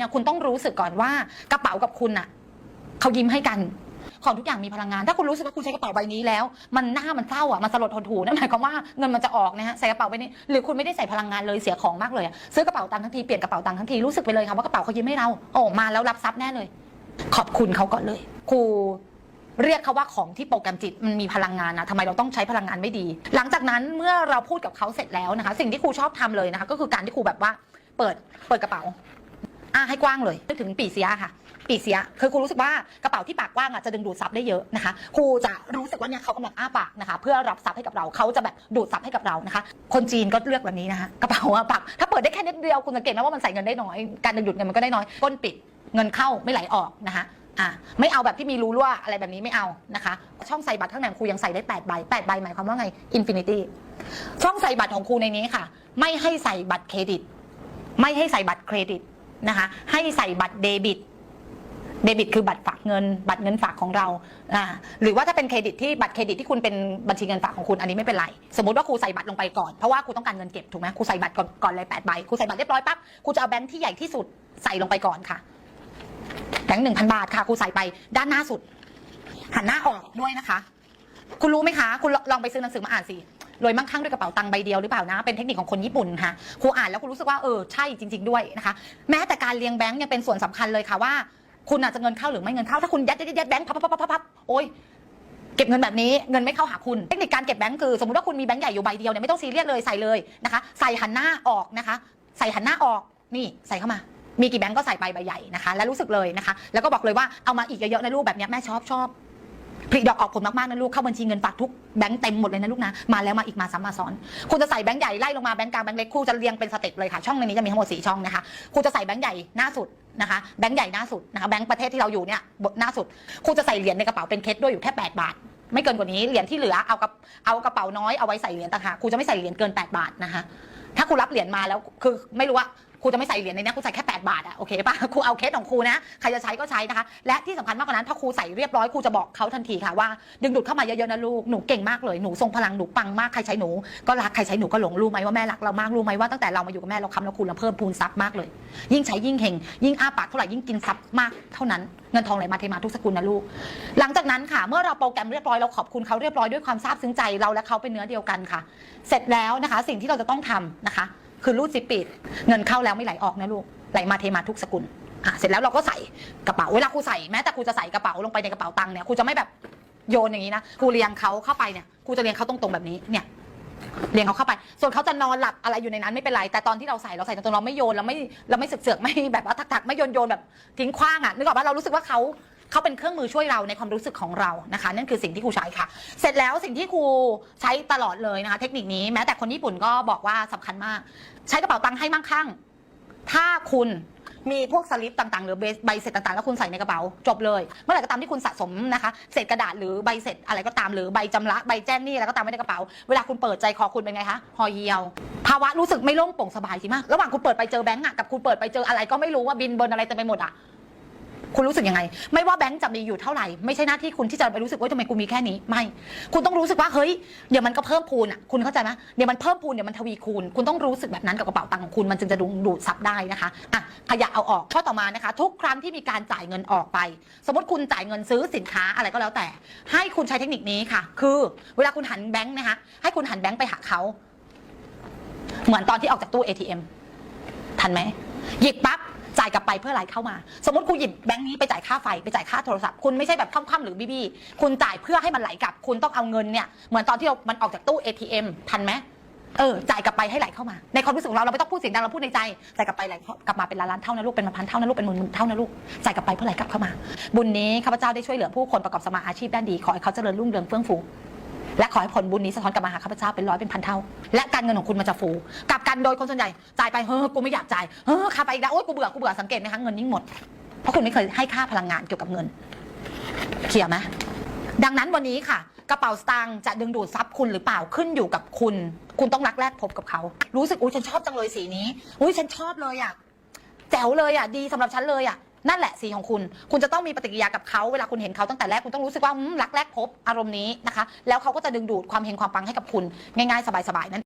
เนี่ยคุณต้องรู้สึกก่อนว่ากระเป๋ากับคุณน่ะเขายิ้มให้กันของทุกอย่างมีพลังงาน ถ้าคุณรู้สึกว่าคุณใช้กระเป๋าใบนี้แล้ว มันหน้ามันเศร้าอะ มันสลดหดหูนั่นหมายความว่าเงินมันจะออกนะฮะ ใส่กระเป๋าใบนี้ หรือคุณไม่ได้ใส่พลังงานเลย เสียของมากเลยอะซื้อกระเป๋าตังค์ทั้งที เปลี่ยนกระเป๋าตังค์ทั้งที รู้สึกไปเลยค่ะว่ากระเป๋าเขายิ้มให้เรา โอ้มาแล้วรับทรัพย์แน่เลย ขอบคุณเขาก่อนเลย ครูเรียกเขาว่าของที่โปรแกรมจิตมันมีพลังงานนะทำไมเราต้องใช้พลังงานไม่ดี หลังจากนั้นเมื่อเราพูดกับเขาเสร็จแล้วนะคะ สิ่งที่ครูชอบทำเลยนะคะ ก็คือการที่ครูแบบว่า เปิด เปิดกระเป๋า อะให้กว้างเลยนึกถึงปีเสียค่ะ ปีเสียคือครูรู้สึกว่ากระเป๋าที่ปากกว้างอะจะดึงดูดซับได้เยอะนะคะครูจะรู้สึกว่าเนี่ยเขากำลังอ้าปากนะคะ เพื่อรับซับให้กับเราเขาจะแบบดูดซับให้กับเรานะคะ คนจีนก็เลือกแบบนี้นะคะกระเป๋าอะปากถ้าเปิดได้แค่นิดเดียวคุณสังเกตไหมว่ามันใส่เงินได้น้อยการดึงดูดเงินมันก็ได้น้อยก้นปิดเงินเข้าไม่ไหลออกนะคะอะไม่เอาแบบที่มีรูรั่วอะไรแบบนี้ไม่เอานะคะ ช่องใส่บัตรข้างในครูยังใส่ได้8ใบ8ใบหมายความว่าไงอินฟินิตี้ช่องใส่บัตรของครูในนี้ค่ะ ไม่ให้ใส่บัตรเครดิต ไม่ให้ใส่บัตรเครดิต นะคะให้ใส่บัตรเดบิตเดบิตคือบัตรฝากเงิน บัตรเงินฝากของเราอ่าหรือว่าถ้าเป็นเครดิตที่บัตรเครดิตที่คุณเป็นบัญชีเงินฝากของคุณอันนี้ไม่เป็นไร สมมติว่าครูใส่บัตรลงไปก่อน เพราะว่าครูต้องการเงินเก็บถูกไหมครูใส่บัตรก่อนก่อนเลยแปดใบครูใส่บัตรเรียบร้อยปั๊บครูจะเอาแบงค์ที่ใหญ่ที่สุดใส่ลงไปก่อนค่ะแบงค์หนึ่งพันบาทค่ะครูใส่ไปด้านหน้าสุดหันหน้าออกด้วยนะคะ คุณรู้ไหมคะ คุณลองไปซื้อหนังสือมาอ่านสิ รวยมั่งคั่งด้วยกระเป๋าตังค์ใบเดียวหรือเปล่านะ เป็นเทคนิคของคนญี่ปุ่นค่ะครูอ่านแล้วครูรู้สึกว่าเออใช่จริง ๆด้วยนะคะแม้แต่การเรียงแบงค์ยังเป็นส่วนสำคัญเลยค่ะว่า คุณอาจจะเงินเข้าหรือไม่เงินเข้าถ้าคุณยัดยัดยัดแบงค์พับพับพับพับโอ้ยเก็บเงินแบบนี้เงินไม่เข้าหาคุณเทคนิคการเก็บแบงค์คือสมมติว่าคุณมีแบงค์ใหญ่อยู่ใบเดียวเนี่ยไม่ต้องซีเรียสเลยใส่เลยนะคะใส่หันหน้าออกนะคะ ใส่หันหน้าออกนี่ใส่เข้ามามีกี่แบงค์ก็ใส่ไปใบใหญ่นะคะ แล้วรู้สึกเลยนะคะ แล้วก็บอกเลยว่าเอามาอีกเยอะๆในะลูกแบบนี้แม่ชอบชอบ ผลิดอกออกผลมากๆนะลูกเข้าบัญชีเงินฝากทุกแบงค์เต็มหมดเลยนะลูกนะมาแล้วมาอีกมาซ้ำมาซ้อนคุณจะใส่แบงค์ใหญ่ไล่ลงมาแบงค์กลางแบงค์เล็กครูจะเรียงเป็นสเต็ปเลยค่ะช่องในนี้จะมีทั้งหมดสี่ช่องนะคะครูจะใส่แบงค์ใหญ่หน้าสุดนะคะแบงค์ใหญ่หน้าสุดนะคะแบงค์ประเทศที่เราอยู่เนี่ยหน้าสุดครูจะใส่เหรียญในกระเป๋าเป็นเคสด้วยอยู่แค่8บาทไม่เกินกว่านี้เหรียญที่เหลือเอากับเอากระเป๋าน้อยเอาไว้ใส่เหรียญต่างหากครูจะไม่ใส่เหรียญเกิน 8 บาทนะคะถ้าครูรับเหรียญมาแล้วคือไม่รู้ว่า ครูจะไม่ใส่เหรียญในนี้ครูใส่แค่ 8 บาทอะโอเคปะครูเอาเคสของครูนะใครจะใช้ก็ใช้นะคะ และที่สำคัญมากกว่านั้นถ้าครูใส่เรียบร้อยครูจะบอกเขาทันทีค่ะว่า ดึงดูดเข้ามาเยอะๆนะลูกหนูเก่งมากเลยหนูทรงพลังหนูปังมากใครใช้หนูก็รักใครใช้หนูก็หลงรู้ไหมว่าแม่รักเรามากรู้ไหมว่าตั้งแต่เรามาอยู่กับแม่เราคำเราคูณเราเพิ่มพูนทรัพย์มากเลย ยิ่งใช้ยิ่งเฮงยิ่งอ้าปากเท่าไหร่ยิ่งกินทรัพย์มากเท่านั้นเงินทองไหลมาเทมาทุกสกุลนะลูก หลังจากนั้นค่ะ เมื่อเราโปรแกรมเรียบร้อยเราขอบคุณเขาเรียบร้อยด้วยความซาบซึ้งใจเราและเขาเป็นเนื้อเดียวกันค่ะ เสร็จแล้วนะคะ สิ่งที่เราจะต้องทำนะคะ คือรูดซิปปิดเงินเข้าแล้วไม่ไหลออกนะลูกไหลมาเทมาทุกสกุลอะเสร็จแล้วเราก็ใส่กระเป๋าเวลาครูใส่แม้แต่ครูจะใส่กระเป๋าลงไปในกระเป๋าตังค์เนี่ยครูจะไม่แบบโยนอย่างนี้นะครูเรียงเขาเข้าไปเนี่ยครูจะเรียงเขาตรงๆแบบนี้เนี่ยเรียงเขาเข้าไป ส่วนเขาจะนอนหลับอะไรอยู่ในนั้นไม่เป็นไร แต่ตอนที่เราใส่เราใส่ตรงๆเราไม่โยนเราไม่เราไม่เสือกๆไม่แบบว่าทักๆไม่โยนโยนแบบทิ้งขว้างอะนึกออกว่าเรารู้สึกว่าเขา เขาเป็นเครื่องมือช่วยเราในความรู้สึกของเรานะคะ นั่นคือสิ่งที่ครูใช้ค่ะ เสร็จแล้วสิ่งที่ครูใช้ตลอดเลยนะคะ เทคนิคนี้แม้แต่คนญี่ปุ่นก็บอกว่าสำคัญมาก ใช้กระเป๋าตังค์ให้มั่งคั่ง ถ้าคุณมีพวกสลิปต่างๆ หรือใบเสร็จต่างๆ แล้วคุณใส่ในกระเป๋าจบเลย เมื่อไหร่ก็ตามที่คุณสะสมนะคะเศษกระดาษหรือใบเสร็จอะไรก็ตามหรือใบจำระใบแจ้งหนี้อะไรก็ตามไว้ในกระเป๋า เวลาคุณเปิดใจคอคุณเป็นไงคะหอเหี่ยว ภาวะรู้สึกไม่โล่งโปร่งสบายใช่ไหมระหว่างคุณเปิดไปเจอแบงก์อะกับคุณเปิดไปเจออะไรก็ไม่รู้ว่าบินเบินอะไรเต็มไปหมดอะ คุณรู้สึกยังไง ไม่ว่าแบงก์จะมีอยู่เท่าไหร่ ไม่ใช่หน้าที่คุณที่จะไปรู้สึกว่าทำไมกูมีแค่นี้ ไม่ คุณต้องรู้สึกว่าเฮ้ย เดี๋ยวมันก็เพิ่มพูนอะ คุณเข้าใจไหมเดี๋ยวมันเพิ่มพูน เดี๋ยวมันทวีคูณ คุณต้องรู้สึกแบบนั้นกับกระเป๋าตังค์ของคุณ มันจึงจะดูดูดซับได้นะคะ อะ ขยะเอาออก ข้อต่อมานะคะ ทุกครั้งที่มีการจ่ายเงินออกไป สมมติคุณจ่ายเงินซื้อสินค้าอะไรก็แล้วแต่ ให้คุณใช้เทคนิคนี้ค่ะ คือ เวลาคุณหันแบงค์นะคะ ให้คุณหันแบงค์ไปหาเขาเหมือนตอนที่ออกจากตู้ ATM ทันไหมหยิบปั๊บ กลับไปเพื่ออะไรเข้ามา สมมติคุณหยิบแบงค์นี้ไปจ่ายค่าไฟไปจ่ายค่าโทรศัพท์คุณไม่ใช่แบบค่ำๆหรือบี้ๆคุณจ่ายเพื่อให้มันไหลกลับ คุณต้องเอาเงินเนี่ยเหมือนตอนที่เรามันออกจากตู้ ATM ทันไหมเออจ่ายกลับไปให้ไหลเข้ามา ในความรู้สึกของเราเราไม่ต้องพูดเสียงดังเราพูดในใจจ่ายกลับไปไหลกลับมาเป็นล้านล้านๆเท่านะลูกเป็นพันเท่านะลูกเป็นหมื่นเท่านะลูกจ่ายกลับไปเพื่อไหลกลับเข้ามา บุญนี้ข้าพเจ้าได้ช่วยเหลือผู้คนประกอบสมาอาชีพด้านดีขอให้เขาเจริญรุ่งเรืองเฟื่องฟู และขอให้ผลบุญนี้สะท้อนกลับมาหาข้าพเจ้าเป็นร้อยเป็นพันเท่า และการเงินของคุณมันจะฟูกลับกันโดยคนส่วนใหญ่จ่ายไปเฮ้ยกูไม่อยากจ่ายเฮ้ยค่าไปอีกแล้วโอ๊ยกูเบื่อกูเบื่อสังเกตไหมคะเงินยิ่งหมด เพราะคุณไม่เคยให้ค่าพลังงานเกี่ยวกับเงินเคลียร์ไหมดังนั้นวันนี้ค่ะ กระเป๋าสตางค์จะดึงดูดทรัพย์คุณหรือเปล่าขึ้นอยู่กับคุณ คุณต้องรักแรกพบกับเขา รู้สึกอุ้ยฉันชอบจังเลยสีนี้อุ้ยฉันชอบเลยอะแจ๋วเลยอะดีสำหรับฉันเลยอะ นั่นแหละสีของคุณ คุณจะต้องมีปฏิกิริยากับเขาเวลาคุณเห็นเขาตั้งแต่แรกคุณต้องรู้สึกว่าอืมรักแรกพบอารมณ์นี้นะคะ แล้วเขาก็จะดึงดูดความเห็นความปังให้กับคุณง่ายๆสบายๆนั่น